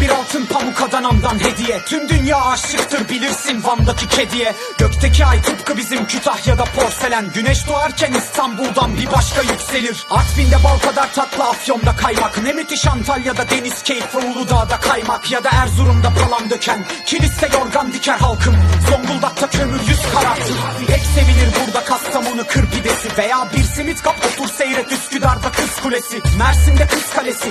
bir altın pamuk Adana'mdan hediye. Tüm dünya aşıktır bilirsin Van'daki kediye. Gökteki ay tıpkı bizim Kütahya'da porselen. Güneş doğarken İstanbul'dan bir başka yükselir. Artvin'de bal kadar tatlı Afyon'da kaymak. Ne müthiş Antalya'da deniz keyfi Uludağ'da kaymak. Ya da Erzurum'da palam döken. Kilis'te yorgan diker halkım. Zonguldak'ta kömür yüz karartır. Pek sevilir burada Kastamonu kır pidesi. Veya bir simit kap otur seyret Üsküdar'da kız kulesi. Mersin'de kız kalesi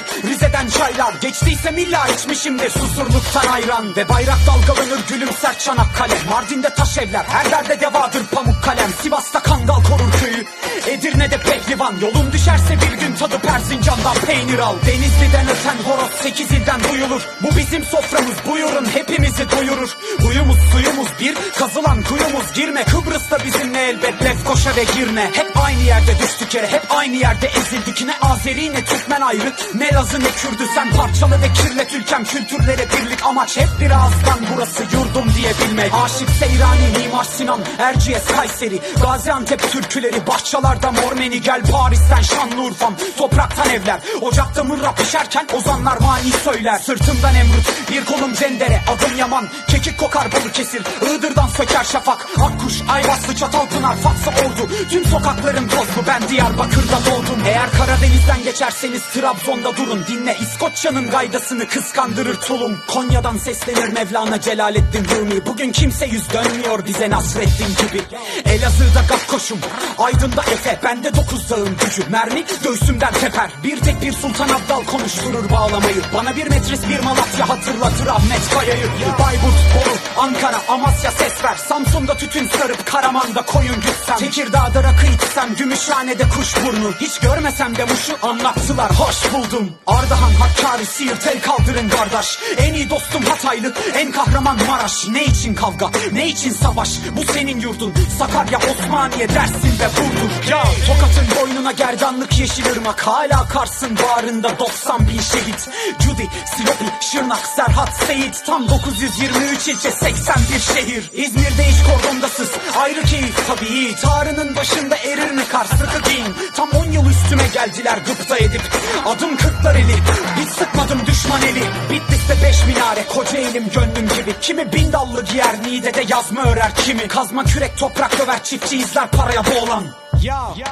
Rize'den çaylar Geçtiyse milla içmişimdir Susurluktan ayran Ve bayrak dalgalanır gülümser Çanakkale Mardin'de taş evler Her derde devadır pamuk kalem. Sivas'ta kangal korur köyü Edirne'de pehlivan Yolun düşerse bir gün tadı Persincan'dan peynir al. Denizli'den öten horoz sekiz ilden duyulur. Bu bizim soframız buyurun hepimizi doyurur. Huyumuz suyumuz bir Kazılan kuyumuz girme. Kıbrıs'ta bizimle elbet Lefkoşa ve Girne Hep aynı yerde düştük yere Hep aynı yerde ezildik. Ne Azeri ne Türkmen ayrı Ne Lazı ne Kürdü. Sen parçalı ve kirlet ülkem Kültürlere birlik amaç. Hep bir ağızdan Burası yurdum diye bilmek Aşık Seyrani Mimar Sinan Erciyes Kayseri Gaziantep türküleri Bahçalarda Mormeni gel Paris'ten Şanlıurfa'm. Topraktan evler. Ocakta mırra pişerken ozanlar mani söyler. Sırtımdan emrut bir kolum cendere. Adım Yaman kekik kokar Balıkesir Iğdır'dan söker şafak. Akkuş Ayvaslı Çatalpınar Fatsa Ordu. Tüm sokakların tozlu ben Diyarbakır'da doğdum. Eğer Karadeniz'den geçerseniz Trabzon'da durun. Dinle İskoçya'nın gaydasını kıskandırır tulum. Konya'dan seslenir Mevlana Celaleddin Rumi. Bugün kimse yüz dönmüyor bize Nasreddin gibi. Elazığ'da Gakkoş'um Aydın'da Efe Bende dokuz dağın gücü. Mermi göğsümden teper. Bir tek bir Sultan Abdal konuşturur bağlamayı. Bana bir metris bir Malatya hatırlatır Ahmet Kaya'yı. Bayburt, Bolu, Ankara, Amasya ses ver. Samsun'da tütün sarıp Karaman'da koyun gütsem. Tekirdağ'da rakı içsem. Gümüşhane'de kuşburnu Hiç görmesem de muşu anlattılar. Hoş buldum. Ardahan, Hakkari, Siirt el kaldırın kardeş. En iyi dostum Hataylı, en kahraman Maraş. Ne için kavga, ne için savaş? Bu senin yurdun, Sakarya, Osmaniye, Dersin ve Burdur Ya Tokat'ın boynuna gerdanlık yeşil ırmak. Hala Kars'ın bağrında 90 bin şehit. Cudi, Silopi, Şırnak, Serhat, Seyit. Tam 923 ilçe 81 şehir. İzmir'de hiç kordondasız. Ayrı keyif tabii Tarının başında erir mi kar sıkı giyin Tam 10 yıl üstüme geldiler gıpta edip. Adım kırklar eli hiç sıkmadım düşman eli. Bitlis'te beş minare koca elim gönlüm gibi. Kimi bin dallı giyer Niğde'de yazma örer kimi. Kazma kürek toprak döver çiftçi izler paraya boğulan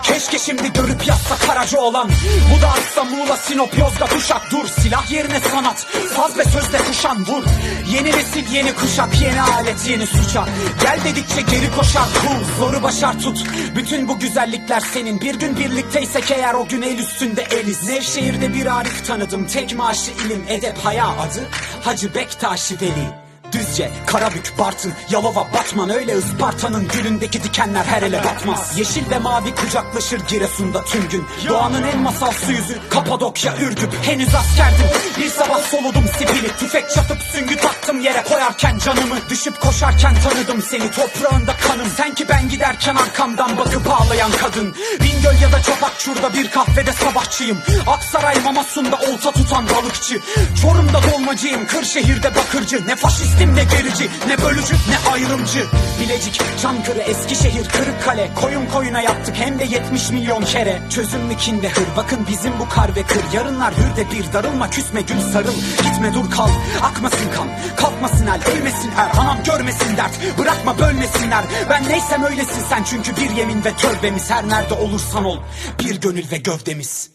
keşke şimdi görüp yazsa Karaca olan. Bu da atsa Muğla Sinop Yozgat Uşak dur. Silah yerine sanat Saz ve sözle kuşan vur. Yeni nesil yeni kuşak yeni alet yeni suça. Gel dedikçe geri koşar kul Zoru başar tut. Bütün bu güzellikler senin. Bir gün birlikteysek eğer o gün el üstünde eliz. Nevşehir'de bir Arif tanıdım. Tek maaşı ilim edep haya adı Hacı Bektaşi Veli Düzce, Karabük, Bartın, Yalova, Batman. Öyle Isparta'nın gülündeki dikenler her ele batmaz. Yeşil ve mavi kucaklaşır Giresun'da tüm gün. Doğanın en masalsı yüzü Kapadokya, Ürgüp Henüz askerdim. Bir sabah soludum sipili Tüfek çatıp süngü taktım yere. Koyarken canımı Düşüp koşarken tanıdım seni. Toprağında kanım. Sen ki ben giderken arkamdan bakıp ağlayan kadın. Bingöl ya da Çapakçur'da bir kahvede sabahçıyım. Aksaray Mamasun'da olta tutan balıkçı. Çorum'da dolmacıyım Kırşehir'de bakırcı. Ne faşistim ne gerici ne bölücü ne ayrımcı. Bilecik, Çankırı, Eskişehir, Kırıkkale. Koyun koyuna yaptık hem de 70 milyon kere. Çözüm kinde hır. Bakın bizim bu kar ve kır. Yarınlar hürde bir. Darılma küsme gül sarıl. Gitme dur kal. Akmasın kan. Kalkmasın el ölmesin er. Anam görmesin dert. Bırakma bölmesinler. Ben neysem öylesin sen. Çünkü bir yemin ve tövbemiz her nerede olursan ol. Bir gönül ve gövdemiz